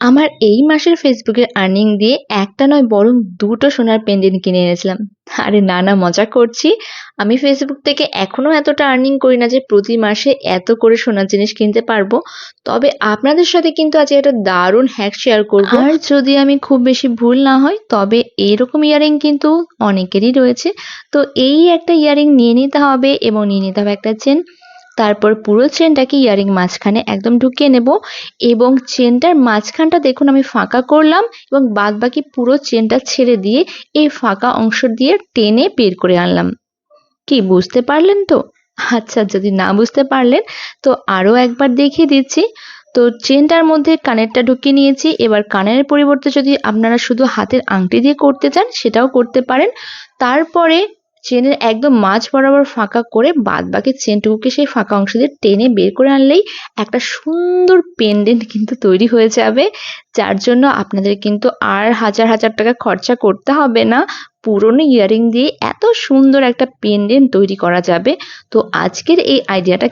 আমার এই মাসের ফেসবুকের আর্নিং দিয়ে একটা নয় বরং দুটো সোনার পেন্ডেন্ট কিনে এনেছিলাম। আরে না না মজা করছি। আমি ফেসবুক থেকে এখনও এতটা আর্নিং করি না যে প্রতি মাসে এত করে সোনার জিনিস কিনতে পারব। তবে আপনাদের সাথে কিন্তু আজকে একটা দারুণ হ্যাক শেয়ার করব। আর যদি আমি খুব বেশি ভুল না হয় তবে এরকম ইয়ারিং কিন্তু অনেকেরই রয়েছে। তো এই একটা ইয়ারিং নিয়ে নিতে হবে এবং নিয়ে নিতে হবে একটা চেন তারপর পুরো চেনটাকে ইয়ারিং মাঝখানে একদম ঢুকিয়ে নেব এবং চেনটার মাঝখানটা দেখুন আমি ফাঁকা করলাম এবং বাদ বাকি পুরো চেনটা ছেড়ে দিয়ে এই ফাঁকা অংশ দিয়ে টেনে বের করে আনলাম। কি, বুঝতে পারলেন তো? আচ্ছা যদি না বুঝতে পারলেন, তো আরও একবার দেখিয়ে দিচ্ছি। তো চেনটার মধ্যে কানেরটা ঢুকিয়ে নিয়েছি। এবার কানের পরিবর্তে যদি আপনারা শুধু হাতের আংটি দিয়ে করতে চান, সেটাও করতে পারেন। তারপরে চেনের একদম মাঝ বরাবর ফাঁকা করে বাদ বাকি চেনটুকুকে সেই ফাঁকা অংশ দিয়ে টেনে বের করে আনলেই একটা সুন্দর পেন্ডেন্ট কিন্তু তৈরি হয়ে যাবে। যার জন্য আপনাদের কিন্তু আর হাজার হাজার টাকা খরচা করতে হবে না। পুরনো ইয়ারিং দিয়ে এত সুন্দর একটা পেন্ডেন্ট তৈরি করা যাবে। তো আজকের এই আইডিয়াটা